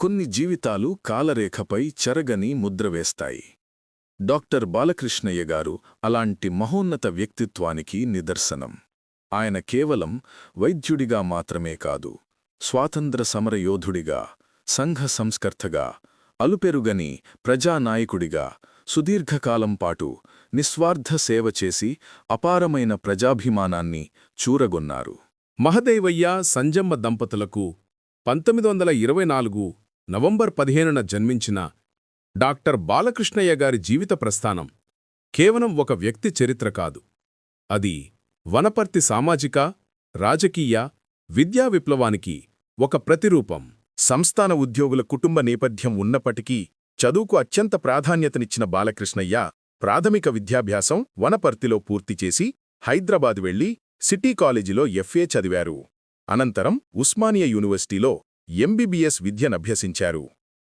కొన్ని జీవితాలు కాలరేఖపై చెరగని ముద్రవేస్తాయి డాక్టర్ బాలకృష్ణయ్య గారు అలాంటి మహోన్నత వ్యక్తిత్వానికి నిదర్శనం. ఆయన కేవలం వైద్యుడిగా మాత్రమే కాదు స్వాతంత్ర సమరయోధుడిగా సంఘ సంస్కర్తగా అలుపెరుగని ప్రజానాయకుడిగా సుదీర్ఘకాలం పాటు నిస్వార్థ సేవ చేసి అపారమైన ప్రజాభిమానాన్ని చూరగొన్నారు. మహదేవయ్య సంజమ్మ దంపతులకు పంతొమ్మిది వందల ఇరవై నాలుగు నవంబర్ పదిహేనున జన్మించిన డాక్టర్ బాలకృష్ణయ్య గారి జీవిత ప్రస్థానం కేవలం ఒక వ్యక్తి చరిత్ర కాదు. అది వనపర్తి సామాజిక రాజకీయ విద్యా విప్లవానికి ఒక ప్రతిరూపం. సంస్థాన ఉద్యోగుల కుటుంబ నేపథ్యం ఉన్నప్పటికీ చదువుకు అత్యంత ప్రాధాన్యతనిచ్చిన బాలకృష్ణయ్య ప్రాథమిక విద్యాభ్యాసం వనపర్తిలో పూర్తిచేసి హైదరాబాద్ వెళ్ళి సిటీ కాలేజీలో ఎఫ్ఏ చదివారు. అనంతరం ఉస్మానియా యూనివర్సిటీలో ఎంబీబీఎస్ విద్యనభ్యసించారు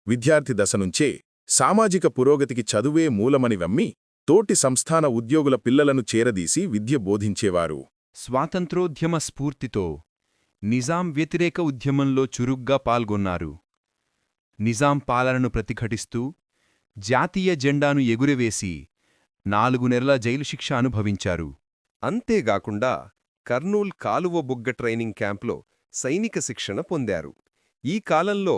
విద్యార్థి దశ నుంచే సామాజిక పురోగతికి చదువే మూలమని వమ్మి తోటి సంస్థాన ఉద్యోగుల పిల్లలను చేరదీసి విద్య బోధించేవారు. స్వాతంత్రోద్యమ స్ఫూర్తితో నిజాం వ్యతిరేక ఉద్యమంలో చురుగ్గా పాల్గొన్నారు. నిజాం పాలనను ప్రతిఘటిస్తూ జాతీయ జెండాను ఎగురవేసి నాలుగు నెలల జైలు శిక్ష అనుభవించారు. అంతేగాకుండా కర్నూల్ కాలువ బుగ్గ ట్రైనింగ్ క్యాంప్లో సైనిక శిక్షణ పొందారు. ఈ కాలంలో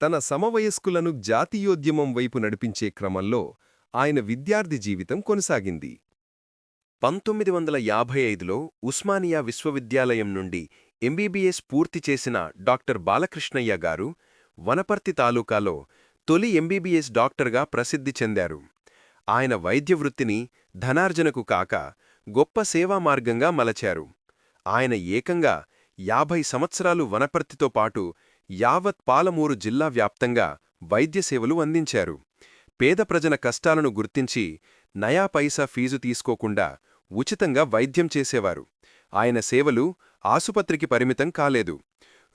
తన సమవయస్కులను జాతీయోద్యమం వైపు నడిపించే క్రమంలో ఆయన విద్యార్థి జీవితం కొనసాగింది. పంతొమ్మిది వందల యాభై ఐదులో ఉస్మానియా విశ్వవిద్యాలయం నుండి ఎంబీబీఎస్ పూర్తి చేసిన డాక్టర్ బాలకృష్ణయ్య గారు వనపర్తి తాలూకాలో తొలి ఎంబీబీఎస్ డాక్టర్గా ప్రసిద్ధి చెందారు. ఆయన వైద్య వృత్తిని ధనార్జనకు కాక గొప్ప సేవా మార్గంగా మలచారు. ఆయన ఏకంగా యాభై సంవత్సరాలు వనపర్తితో పాటు యావత్ పాలమూరు జిల్లా వ్యాప్తంగా వైద్య సేవలు అందించారు. పేద ప్రజల కష్టాలను గుర్తించి నయా పైసా ఫీజు తీసుకోకుండా ఉచితంగా వైద్యం చేసేవారు. ఆయన సేవలు ఆసుపత్రికి పరిమితం కాలేదు.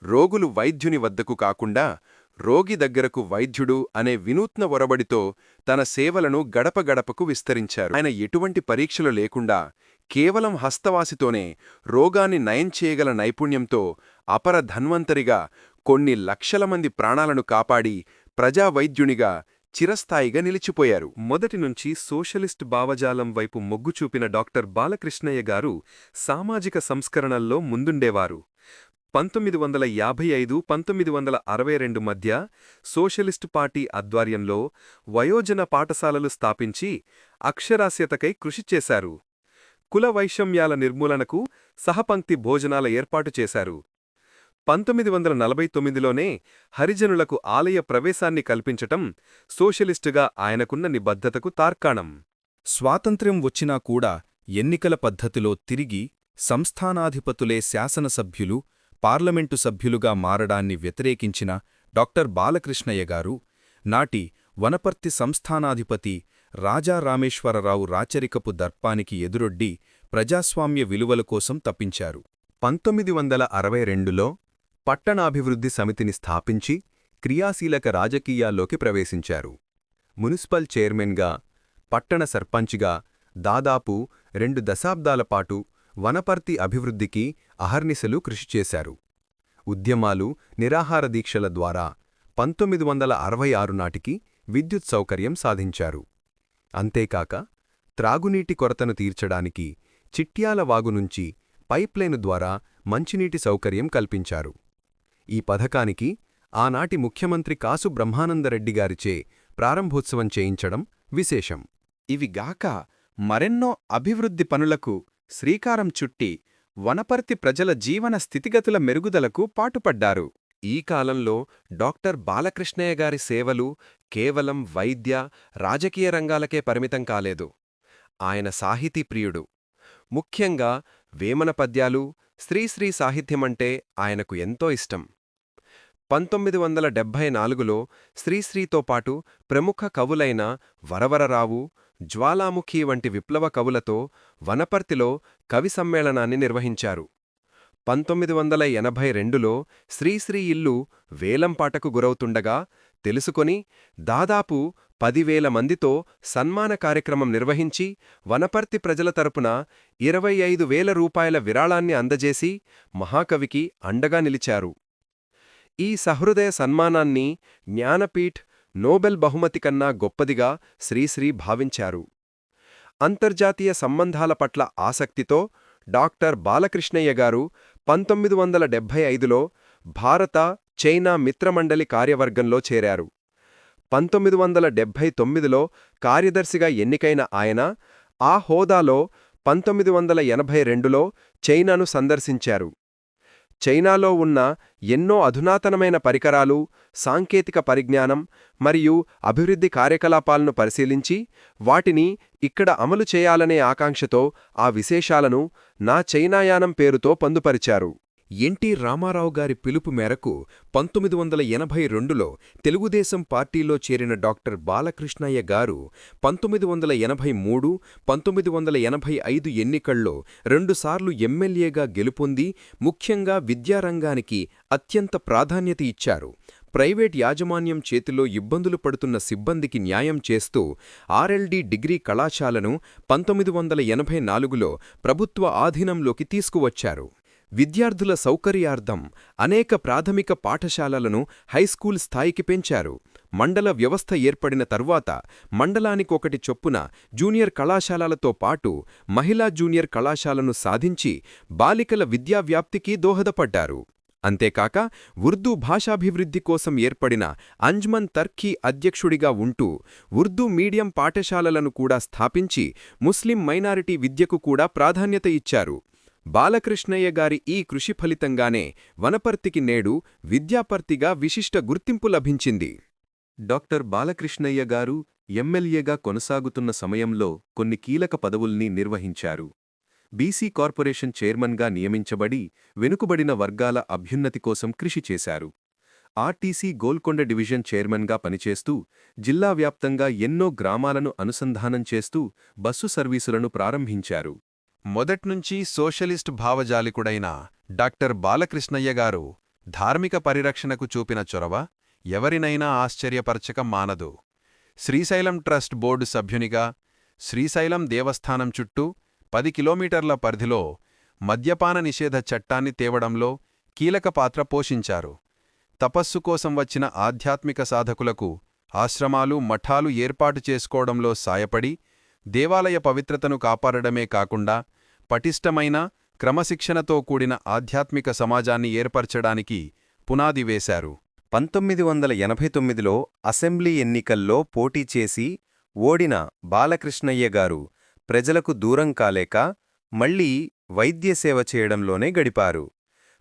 రోగులు వైద్యుని వద్దకు కాకుండా రోగి దగ్గరకు వైద్యుడు అనే వినూత్న ఒరబడితో తన సేవలను గడప గడపకు విస్తరించారు. ఆయన ఎటువంటి పరీక్షలు లేకుండా కేవలం హస్తవాసితోనే రోగాన్ని నయం చేయగల నైపుణ్యంతో అపర ధన్వంతరిగా కొన్ని లక్షల మంది ప్రాణాలను కాపాడి ప్రజావైద్యునిగా చిరస్థాయిగా నిలిచిపోయారు. మొదటి నుంచి సోషలిస్ట్ భావజాలం వైపు మొగ్గు చూపిన డాక్టర్ బాలకృష్ణయ్య గారు సామాజిక సంస్కరణల్లో ముందుండేవారు. పంతొమ్మిది వందల యాభై ఐదు పంతొమ్మిది వందల అరవై రెండు మధ్య సోషలిస్టు పార్టీ ఆధ్వర్యంలో వయోజన పాఠశాలలు స్థాపించి అక్షరాస్యతకై కృషి చేశారు. కుల వైషమ్యాల నిర్మూలనకు సహపంక్తి భోజనాల ఏర్పాటు చేశారు. పంతొమ్మిది వందల నలభై తొమ్మిదిలోనే హరిజనులకు ఆలయ ప్రవేశాన్ని కల్పించటం సోషలిస్టుగా ఆయనకున్న నిబద్ధతకు తార్కాణం. స్వాతంత్ర్యం వచ్చినా కూడా ఎన్నికల పద్ధతిలో తిరిగి సంస్థానాధిపతులే శాసనసభ్యులు పార్లమెంటు సభ్యులుగా మారడాన్ని వ్యతిరేకించిన డాక్టర్ బాలకృష్ణయ్య గారు నాటి వనపర్తి సంస్థానాధిపతి రాజా రామేశ్వరరావు రాచరికపు దర్పానికి ఎదురొడ్డి ప్రజాస్వామ్య విలువల కోసం తప్పించారు. పంతొమ్మిది వందల అరవై రెండులో పట్టణాభివృద్ధి సమితిని స్థాపించి క్రియాశీలక రాజకీయాల్లోకి ప్రవేశించారు. మున్సిపల్ చైర్మన్గా పట్టణ సర్పంచ్గా దాదాపు రెండు దశాబ్దాల పాటు వనపర్తి అభివృద్ధికి అహర్నిశలు కృషి చేశారు. ఉద్యమాలు నిరాహార దీక్షల ద్వారా పంతొమ్మిది వందల అరవై ఆరు నాటికి విద్యుత్ సౌకర్యం సాధించారు. అంతేకాక త్రాగునీటి కొరతను తీర్చడానికి చిట్యాల వాగు నుంచి పైప్లైను ద్వారా మంచినీటి సౌకర్యం కల్పించారు. ఈ పథకానికి ఆనాటి ముఖ్యమంత్రి కాసు బ్రహ్మానందరెడ్డిగారిచే ప్రారంభోత్సవం చేయించడం విశేషం. ఇవిగాక మరెన్నో అభివృద్ధి పనులకు శ్రీకారం చుట్టి వనపర్తి ప్రజల జీవన స్థితిగతుల మెరుగుదలకు పాటుపడ్డారు. ఈ కాలంలో డాక్టర్ బాలకృష్ణయ్య గారి సేవలు కేవలం వైద్య రాజకీయ రంగాలకే పరిమితం కాలేదు. ఆయన సాహితీ ప్రియుడు. ముఖ్యంగా వేమన పద్యాలు స్త్రీశ్రీ సాహిత్యమంటే ఆయనకు ఎంతో ఇష్టం. పంతొమ్మిది వందల డెబ్భై నాలుగులో శ్రీశ్రీతో పాటు ప్రముఖ కవులైన వరవరరావు జ్వాలాముఖి వంటి విప్లవ కవులతో వనపర్తిలో కవి సమ్మేళనాన్ని నిర్వహించారు. పంతొమ్మిది వందల ఎనభై రెండులో శ్రీశ్రీ ఇల్లు వేలంపాటకు గురవుతుండగా తెలుసుకొని దాదాపు పదివేల మందితో సన్మాన కార్యక్రమం నిర్వహించి వనపర్తి ప్రజల తరపున ఇరవై ఐదు వేల రూపాయల విరాళాన్ని అందజేసి మహాకవికి అండగా నిలిచారు. ఈ సహృదయ సన్మానాన్ని జ్ఞానపీఠ్ నోబెల్ బహుమతి కన్నా గొప్పదిగా శ్రీశ్రీ భావించారు. అంతర్జాతీయ సంబంధాల పట్ల ఆసక్తితో డాక్టర్ బాలకృష్ణయ్య గారు పంతొమ్మిది వందల డెబ్భై ఐదులో భారత చైనా మిత్రమండలి కార్యవర్గంలో చేరారు. పంతొమ్మిది వందల డెబ్భై తొమ్మిదిలో కార్యదర్శిగా ఎన్నికైన ఆయన ఆ హోదాలో పంతొమ్మిది వందల ఎనభై రెండులో చైనాను సందర్శించారు. చైనాలో ఉన్న ఎన్నో అధునాతనమైన పరికరాలు సాంకేతిక పరిజ్ఞానం మరియు అభివృద్ధి కార్యకలాపాలను పరిశీలించి వాటిని ఇక్కడ అమలు చేయాలనే ఆకాంక్షతో ఆ విశేషాలను నా చైనాయానం పేరుతో పొందుపరిచారు. ఎన్టీ రామారావు గారి పిలుపు మేరకు పంతొమ్మిది వందల ఎనభై రెండులో తెలుగుదేశం పార్టీలో చేరిన డాక్టర్ బాలకృష్ణయ్య గారు పంతొమ్మిది వందల ఎనభై మూడు పంతొమ్మిది వందల ఎనభై ఐదు ఎన్నికల్లో రెండుసార్లు ఎమ్మెల్యేగా గెలుపొంది ముఖ్యంగా విద్యారంగానికి అత్యంత ప్రాధాన్యత ఇచ్చారు. ప్రైవేట్ యాజమాన్యం చేతిలో ఇబ్బందులు పడుతున్న సిబ్బందికి న్యాయం చేస్తూ ఆర్ఎల్డి డిగ్రీ కళాశాలను పంతొమ్మిది వందల ఎనభై నాలుగులో ప్రభుత్వ ఆధీనంలోకి తీసుకువచ్చారు. విద్యార్థుల సౌకర్యార్థం అనేక ప్రాథమిక పాఠశాలలను హైస్కూల్ స్థాయికి పెంచారు. మండల వ్యవస్థ ఏర్పడిన తరువాత మండలానికొకటి చొప్పున జూనియర్ కళాశాలలతో పాటు మహిళా జూనియర్ కళాశాలను సాధించి బాలికల విద్యావ్యాప్తికి దోహదపడ్డారు. అంతేకాక ఉర్దూ భాషాభివృద్ధి కోసం ఏర్పడిన అంజ్మన్ తర్కీ అధ్యక్షుడిగా ఉంటూ ఉర్దూ మీడియం పాఠశాలలను కూడా స్థాపించి ముస్లిం మైనారిటీ విద్యకు కూడా ప్రాధాన్యత ఇచ్చారు. బాలకృష్ణయ్య గారి ఈ కృషి ఫలితంగానే వనపర్తికి నేడు విద్యాపర్తిగా విశిష్ట గుర్తింపు లభించింది. డాక్టర్ బాలకృష్ణయ్య గారు ఎమ్మెల్యేగా కొనసాగుతున్న సమయంలో కొన్ని కీలక పదవుల్ని నిర్వహించారు. బీసీ కార్పొరేషన్ చైర్మన్గా నియమించబడి వెనుకబడిన వర్గాల అభ్యున్నతి కోసం కృషి చేశారు. ఆర్టీసీ గోల్కొండ డివిజన్ చైర్మన్గా పనిచేస్తూ జిల్లా వ్యాప్తంగా ఎన్నో గ్రామాలను అనుసంధానం చేస్తూ బస్సు సర్వీసులను ప్రారంభించారు. మొదట్నుంచి సోషలిస్ట్ భావజాలికుడైన డాక్టర్ బాలకృష్ణయ్య గారు ధార్మిక పరిరక్షణకు చూపిన చొరవ ఎవరినైనా ఆశ్చర్యపరచక మానదు. శ్రీశైలం ట్రస్ట్ బోర్డు సభ్యునిగా శ్రీశైలం దేవస్థానం చుట్టూ పది కిలోమీటర్ల పరిధిలో మద్యపాన నిషేధ చట్టాన్ని తేవడంలో కీలక పాత్ర పోషించారు. తపస్సు కోసం వచ్చిన ఆధ్యాత్మిక సాధకులకు ఆశ్రమాలు మఠాలు ఏర్పాటు చేసుకోవడంలో సాయపడి దేవాలయ పవిత్రతను కాపాడడమే కాకుండా పటిష్టమైన క్రమశిక్షణతో కూడిన ఆధ్యాత్మిక సమాజాన్ని ఏర్పరచడానికి పునాది వేశారు. పంతొమ్మిది వందల ఎనభై తొమ్మిదిలో అసెంబ్లీ ఎన్నికల్లో పోటీ చేసి ఓడిన బాలకృష్ణయ్య గారు ప్రజలకు దూరం కాలేక మళ్ళీ వైద్యసేవ చేయడంలోనే గడిపారు.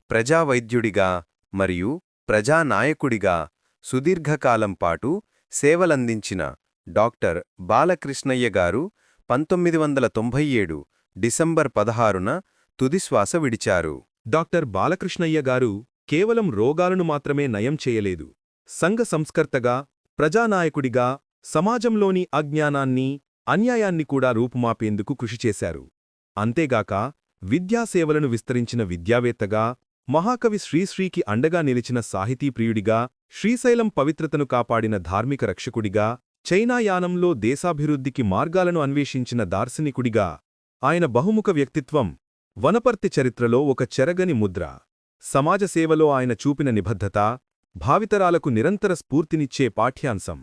ప్రజావైద్యుడిగా మరియు ప్రజానాయకుడిగా సుదీర్ఘకాలం పాటు సేవలందించిన డాక్టర్ బాలకృష్ణయ్య గారు పంతొమ్మిది వందల తొంభై ఏడు డిసెంబర్ పదహారున తుదిశ్వాస విడిచారు. డాక్టర్ బాలకృష్ణయ్య గారు కేవలం రోగాలను మాత్రమే నయం చేయలేదు. సంఘ సంస్కర్తగా ప్రజానాయకుడిగా సమాజంలోని అజ్ఞానాన్ని అన్యాయాన్ని కూడా రూపుమాపేందుకు కృషి చేశారు. అంతేగాక విద్యాసేవలను విస్తరించిన విద్యావేత్తగా మహాకవి శ్రీశ్రీకి అండగా నిలిచిన సాహితీప్రియుడిగా శ్రీశైలం పవిత్రతను కాపాడిన ధార్మిక రక్షకుడిగా చైనాయానంలో దేశాభివృద్ధికి మార్గాలను అన్వేషించిన దార్శనికుడిగా ఆయన బహుముఖ వ్యక్తిత్వం వనపర్తి చరిత్రలో ఒక చెరగని ముద్ర. సమాజసేవలో ఆయన చూపిన నిబద్ధత భావితరాలకు నిరంతర స్ఫూర్తినిచ్చే పాఠ్యాంశం.